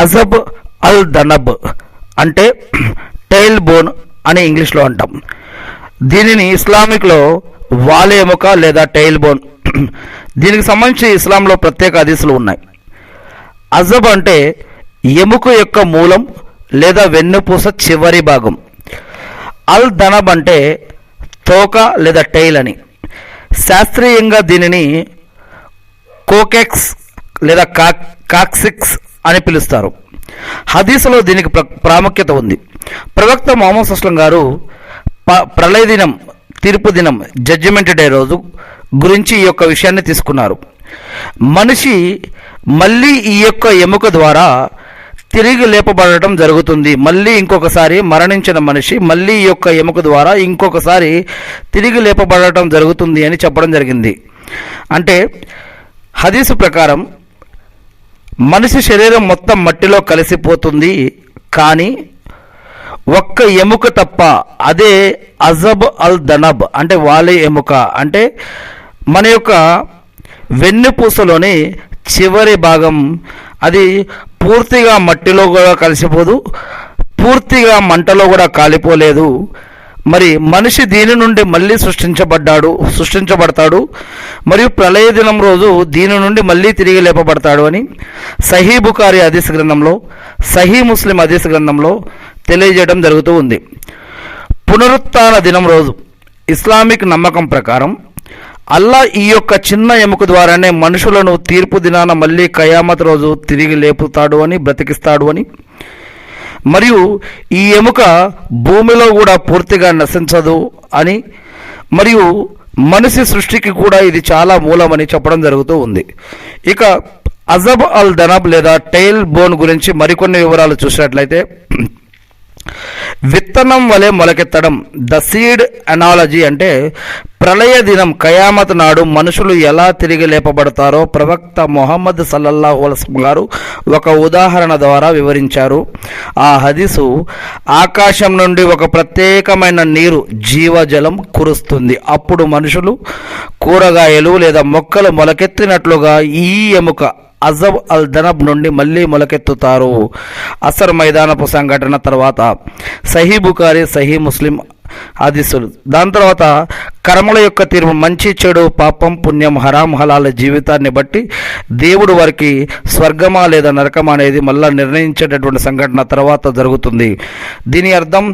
అజబ్ అల్ దనబ్ అంటే tile bone అని ఇంగ్లీష్లో అంటాం. దీనిని ఇస్లామిక్లో వాలేముక లేదా టైల్ బోన్. దీనికి సంబంధించి ఇస్లాంలో ప్రత్యేక హదీసులు ఉన్నాయి. అజబ్ అంటే ఎముక యొక్క మూలం లేదా వెన్నుపూస చివరి భాగం. అల్ దనబ్ అంటే తోక లేదా టైల్ అని. శాస్త్రీయంగా దీనిని కోకెక్స్ లేదా కాక్ కాక్సిక్స్ అని పిలుస్తారు. హదీసులో దీనికి ప్ర ప్రాముఖ్యత ఉంది. ప్రవక్త మొహమ్మద్ సుస్లం గారు ప ప్రళయ దినం తీర్పు దినం జడ్జిమెంట్ డే రోజు గురించి ఈ యొక్క విషయాన్ని తీసుకున్నారు. మనిషి మళ్ళీ ఈ యొక్క ఎముక ద్వారా తిరిగి లేపబడటం జరుగుతుంది. మళ్ళీ ఇంకొకసారి మరణించిన మనిషి మళ్ళీ ఈ యొక్క ఎముక ద్వారా ఇంకొకసారి తిరిగి లేపబడటం జరుగుతుంది అని చెప్పడం జరిగింది. అంటే హదీసు ప్రకారం మనిషి శరీరం మొత్తం మట్టిలో కలిసిపోతుంది కానీ ఒక్క ఎముక తప్ప అదే అజబ్ అల్ దనబ్ అంటే వాలే ఎముక. అంటే మన యొక్క వెన్నుపూసలోని చివరి భాగం అది పూర్తిగా మట్టిలో కూడా కలిసిపోదు పూర్తిగా మంటలో కూడా కాలిపోలేదు. మరి మనిషి దీని నుండి మళ్ళీ సృష్టించబడ్డాడు సృష్టించబడతాడు మరియు ప్రళయ దినం రోజు దీని నుండి మళ్ళీ తిరిగి లేపబడతాడు అని సహీ బుకారి హదీస్ గ్రంథంలో సహీ ముస్లిం హదీస్ గ్రంథంలో తెలియజేయడం జరుగుతూ ఉంది. పునరుత్న దినం రోజు ఇస్లామిక్ నమ్మకం ప్రకారం అల్లా ఈ యొక్క చిన్న ఎముక ద్వారానే మనుషులను తీర్పు దినాన మళ్ళీ కయామత్ రోజు తిరిగి లేపుతాడు అని బ్రతికిస్తాడు అని మరియు ఈ ఎముక భూమిలో కూడా పూర్తిగా నశించదు అని మరియు మనిషి సృష్టికి కూడా ఇది చాలా మూలమని చెప్పడం జరుగుతూ ఉంది. ఇక అజబ్ అల్ దనబ్ లేదా టైల్ బోన్ గురించి మరికొన్ని వివరాలు చూసినట్లయితే విత్తనం వలె మొలకెత్తడం. ద సీడ్ అనాలజీ అంటే ప్రళయ దినం కయామత్ నాడు మనుషులు ఎలా తిరిగి లేపబడతారో ప్రవక్త మొహమ్మద్ సల్లల్లాహు అలస్లం గారు ఒక ఉదాహరణ ద్వారా వివరించారు. ఆ హదీసు ఆకాశం నుండి ఒక ప్రత్యేకమైన నీరు జీవజలం కురుస్తుంది. అప్పుడు మనుషులు కూరగాయలు లేదా మొక్కలు మొలకెత్తినట్లుగా ఈ ఎముక అజబ్ అల్ దనబ్ నుండి మళ్ళీ మొలకెత్తుతారు. అసర్ మైదానపు సంఘటన తర్వాత సహీ బుకారి సహీ ముస్లిం ఆదిశులు దాని తర్వాత కర్మల యొక్క తీర్పు మంచి చెడు పాపం పుణ్యం హరాం హలాల జీవితాన్ని బట్టి దేవుడు వారికి స్వర్గమా లేదా నరకమా అనేది మళ్ళా నిర్ణయించేటటువంటి సంఘటన తర్వాత జరుగుతుంది. దీని అర్థం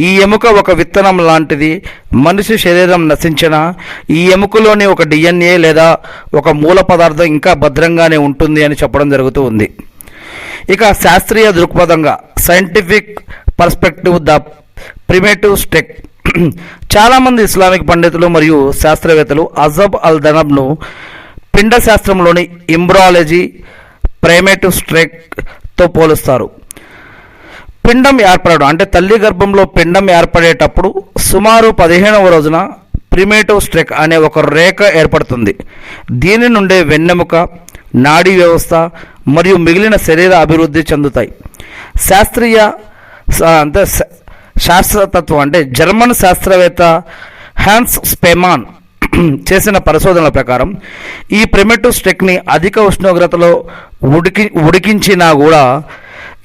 ఈ ఎముక ఒక విత్తనం లాంటిది. మనిషి శరీరం నశించిన ఈ ఎముకలోని ఒక డిఎన్ఏ లేదా ఒక మూల పదార్థం ఇంకా భద్రంగానే ఉంటుంది అని చెప్పడం జరుగుతూ ఉంది. ఇక శాస్త్రీయ దృక్పథంగా scientific perspective the primitive stack చాలామంది ఇస్లామిక్ పండితులు మరియు శాస్త్రవేత్తలు అజబ్ అల్ దనబ్ను పిండ శాస్త్రంలోని ఇంబ్రాలజీ ప్రైమేటివ్ స్ట్రెక్తో పోలుస్తారు. పిండం ఏర్పడడం అంటే తల్లి గర్భంలో పిండం ఏర్పడేటప్పుడు సుమారు పదిహేనవ రోజున ప్రిమేటివ్ స్ట్రెక్ అనే ఒక రేఖ ఏర్పడుతుంది. దీని నుండే వెన్నెముక నాడీ వ్యవస్థ మరియు మిగిలిన శరీర అభివృద్ధి చెందుతాయి. శాస్త్రీయ అంటే శాస్త్రతత్వం అంటే జర్మన్ శాస్త్రవేత్త హ్యాన్స్ స్పెమాన్ చేసిన పరిశోధనల ప్రకారం ఈ ప్రిమిటివ్ స్టెక్ని అధిక ఉష్ణోగ్రతలో ఉడికి ఉడికించినా కూడా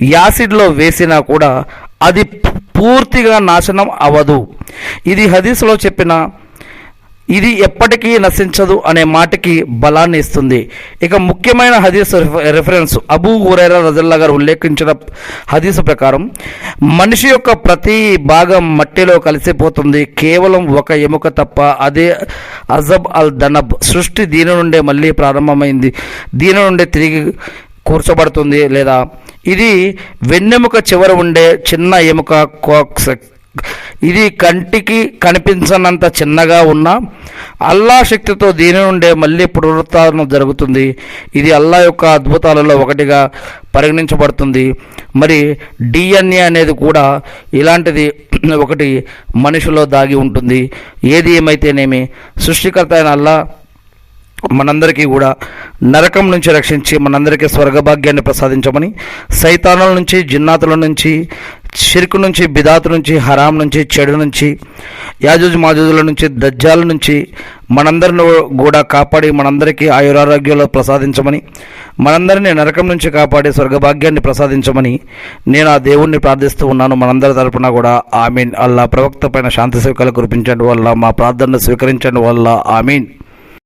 యాసిడ్లో వేసినా కూడా అది పూర్తిగా నాశనం అవ్వదు. ఇది హదీస్లో చెప్పిన ఇది ఎప్పటికీ నశించదు అనే మాటకి బలాన్ని ఇస్తుంది. ఇక ముఖ్యమైన హదీస్ రిఫ- రిఫరెన్స్ అబూ హురైరా రజల్లా గారు ఉల్లేఖించిన హదీసు ప్రకారం మనిషి యొక్క ప్రతి భాగం మట్టిలో కలిసిపోతుంది. కేవలం ఒక ఎముక తప్ప అదే అజబ్ అల్ దనబ్ సృష్టి దీని నుండే మళ్ళీ ప్రారంభమైంది. దీని నుండే తిరిగి కూర్చోబడుతుంది లేదా? ఇది వెన్నెముక చివర ఉండే చిన్న ఎముక కోక్స్ ఇది కంటికి కనిపించనంత చిన్నగా ఉన్నా అల్లా శక్తితో దీని నుండే మళ్ళీ పునరుత్థానం జరుగుతుంది. ఇది అల్లా యొక్క అద్భుతాలలో ఒకటిగా పరిగణించబడుతుంది. మరి డిఎన్ఏ అనేది కూడా ఇలాంటిది ఒకటి మనిషిలో దాగి ఉంటుంది. ఏది ఏమైతేనేమి సృష్టికర్త అయిన అల్లా మనందరికీ కూడా నరకం నుంచి రక్షించి మనందరికీ స్వర్గభాగ్యాన్ని ప్రసాదించమని సైతానుల నుంచి జిన్నాతుల నుంచి షిర్కు నుంచి బిదాత్ నుంచి హరాం నుంచి చెడు నుంచి యాజూజ్ మాజూజుల నుంచి దజ్జాల నుంచి మనందరిని కూడా కాపాడి మనందరికీ ఆయురారోగ్యాలు ప్రసాదించమని మనందరినీ నరకం నుంచి కాపాడి స్వర్గభాగ్యాన్ని ప్రసాదించమని నేను ఆ దేవుణ్ణి ప్రార్థిస్తూ ఉన్నాను. మనందరి తరపున కూడా ఆమీన్. అల్లా ప్రవక్త పైన శాంతి సేవకాలు కురిపించండి వల్ల మా ప్రార్థనను స్వీకరించండి వల్ల ఆమీన్.